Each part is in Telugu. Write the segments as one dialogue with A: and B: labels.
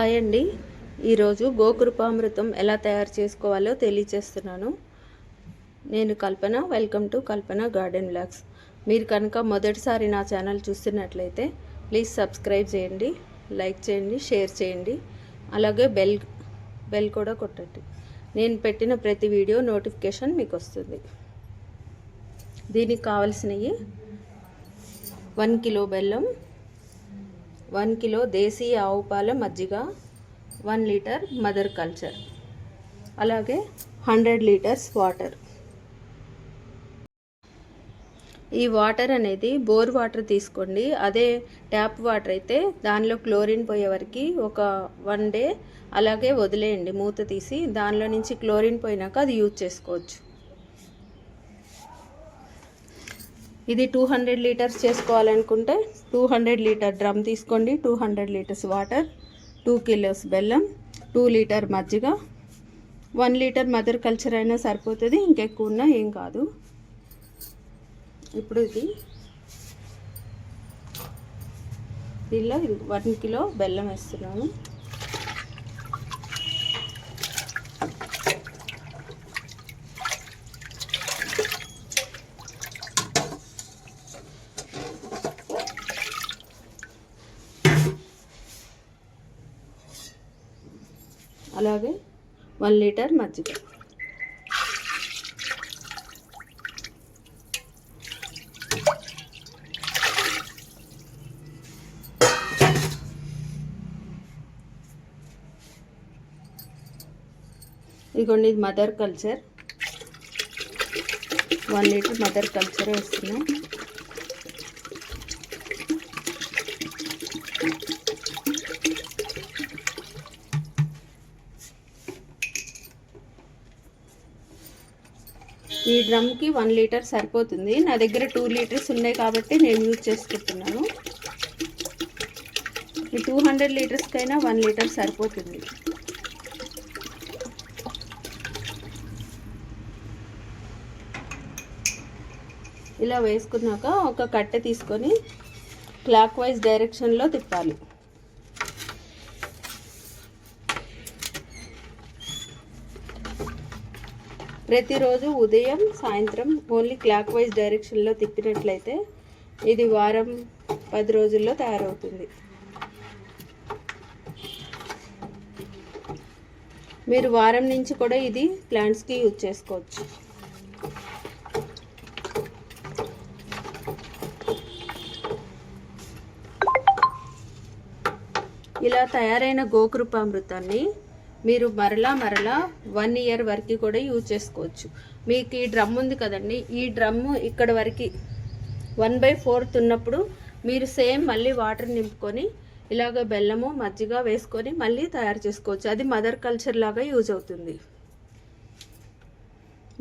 A: హాయ్ అండి. ఈరోజు గోకృపామృతం ఎలా తయారు చేసుకోవాలో తెలియచేస్తున్నాను. నేను Kalpana welcome to Kalpana garden blogs. మీరు కనుక మొదటిసారి నా ఛానల్ చూస్తున్నట్లయితే ప్లీజ్ సబ్స్క్రైబ్ చేయండి లైక్ చేయండి షేర్ చేయండి. అలాగే బెల్ బెల్ కూడా కొట్టండి. నేను పెట్టిన ప్రతి వీడియో నోటిఫికేషన్ మీకు వస్తుంది. దీనికి కావలసినవి వన్ కిలో బెల్లం వన్ కిలో దేశీ ఆవు పాల మజ్జిగ వన్ లీటర్ మదర్ కల్చర్. అలాగే హండ్రెడ్ లీటర్స్ వాటర్. ఈ వాటర్ అనేది బోర్ వాటర్ తీసుకోండి. అదే ట్యాప్ వాటర్ అయితే దానిలో క్లోరిన్ పోయే వరకు ఒక వన్ డే అలాగే వదిలేయండి. మూత తీసి దానిలో నుంచి క్లోరిన్ పోయినాక అది యూజ్ చేసుకోవచ్చు. ఇది టూ హండ్రెడ్ లీటర్స్ చేసుకోవాలనుకుంటే టూ హండ్రెడ్ లీటర్ డ్రమ్ తీసుకోండి two hundred litres water two kilos బెల్లం టూ లీటర్ మజ్జిగ. వన్ లీటర్ మదర్ కల్చర్ అయినా సరిపోతుంది ఇంకెక్కువ ఉన్నా ఏం కాదు. ఇప్పుడు ఇది. దీనిలో వన్ కిలో బెల్లం వేస్తున్నాను. అలాగే వన్ లీటర్ మజ్జిగ. ఇదిగోండి ఇది mother culture. One litre mother culture వేస్తున్నాం. ఈ డ్రమ్కి వన్ లీటర్ సరిపోతుంది. నా దగ్గర టూ లీటర్స్ ఉన్నాయి కాబట్టి నేను యూజ్ చేసుకుంటున్నాను. ఈ టూ హండ్రెడ్ లీటర్స్కైనా వన్ లీటర్ సరిపోతుంది. ఇలా వేసుకున్నాక ఒక కట్టె తీసుకొని క్లాక్ వైజ్ డైరెక్షన్లో తిప్పాలి. ప్రతిరోజు ఉదయం సాయంత్రం ఓన్లీ క్లాక్ వైజ్ డైరెక్షన్లో తిప్పినట్లయితే ఇది వారం పది రోజుల్లో తయారవుతుంది. మీరు వారం నుంచి కూడా ఇది ప్లాంట్స్కి యూజ్ చేసుకోవచ్చు. ఇలా తయారైన గోకృపామృతాన్ని మీరు మరలా మరలా వన్ ఇయర్ వరకు కూడా యూజ్ చేసుకోవచ్చు. మీకు ఈ డ్రమ్ ఉంది కదండి. ఈ డ్రమ్ము ఇక్కడ వరకు వన్ బై ఫోర్త్ ఉన్నప్పుడు మీరు సేమ్ మళ్ళీ వాటర్ నింపుకొని ఇలాగ బెల్లము మజ్జిగ వేసుకొని మళ్ళీ తయారు చేసుకోవచ్చు. అది మదర్ కల్చర్ లాగా యూజ్ అవుతుంది.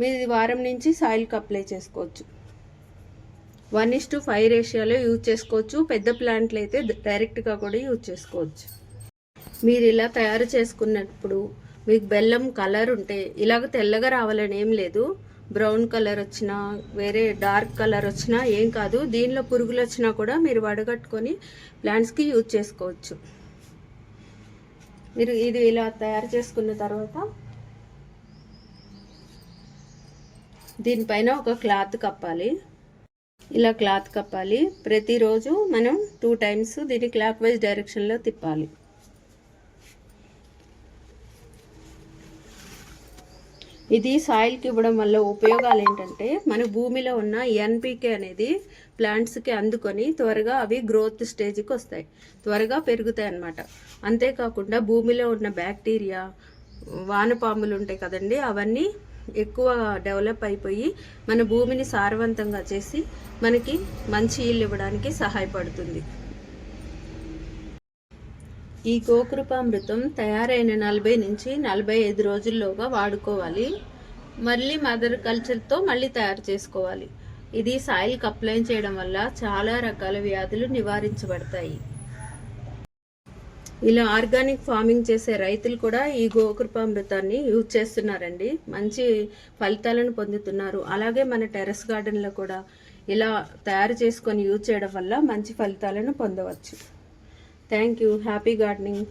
A: మీరు వారం నుంచి సాయిల్కి అప్లై చేసుకోవచ్చు. వన్ ఇస్ టు ఫైవ్ రేషియోలో యూజ్ చేసుకోవచ్చు. పెద్ద ప్లాంట్లు అయితే డైరెక్ట్గా కూడా యూజ్ చేసుకోవచ్చు. మీరు ఇలా తయారు చేసుకున్నప్పుడు మీకు బెల్లం కలర్ ఉంటే ఇలాగ తెల్లగా రావాలని ఏం లేదు. బ్రౌన్ కలర్ వచ్చినా వేరే డార్క్ కలర్ వచ్చినా ఏం కాదు. దీనిలో పురుగులు వచ్చినా కూడా మీరు వడగట్టుకొని ప్లాంట్స్కి యూజ్ చేసుకోవచ్చు. మీరు ఇది ఇలా తయారు చేసుకున్న తర్వాత దీనిపైన ఒక క్లాత్ కప్పాలి. ఇలా క్లాత్ కప్పాలి. ప్రతిరోజు మనం టూ టైమ్స్ దీన్ని క్లాక్ వైజ్ డైరెక్షన్లో తిప్పాలి. ఇది సాయిల్కి ఇవ్వడం వల్ల ఉపయోగాలు ఏంటంటే మన భూమిలో ఉన్న ఎన్పికే అనేది ప్లాంట్స్కి అందుకొని త్వరగా అవి గ్రోత్ స్టేజ్కి వస్తాయి. త్వరగా పెరుగుతాయి అన్నమాట. అంతేకాకుండా భూమిలో ఉన్న బ్యాక్టీరియా వానపాములు ఉంటాయి కదండి అవన్నీ ఎక్కువ డెవలప్ అయిపోయి మన భూమిని సారవంతంగా చేసి మనకి మంచి ఇల్లు ఇవ్వడానికి సహాయపడుతుంది. ఈ గోకృపామృతం తయారైన నలభై నుంచి నలభై ఐదు రోజుల్లోగా వాడుకోవాలి. మళ్ళీ మదర్ కల్చర్తో మళ్ళీ తయారు చేసుకోవాలి. ఇది సాయిల్కి అప్లై చేయడం వల్ల చాలా రకాల వ్యాధులు నివారించబడతాయి. ఇలా ఆర్గానిక్ ఫార్మింగ్ చేసే రైతులు కూడా ఈ గోకృపామృతాన్ని యూజ్ చేస్తున్నారండి. మంచి ఫలితాలను పొందుతున్నారు. అలాగే మన టెర్రస్ గార్డెన్లో కూడా ఇలా తయారు చేసుకొని యూజ్ చేయడం వల్ల మంచి ఫలితాలను పొందవచ్చు. Thank you. Happy gardening.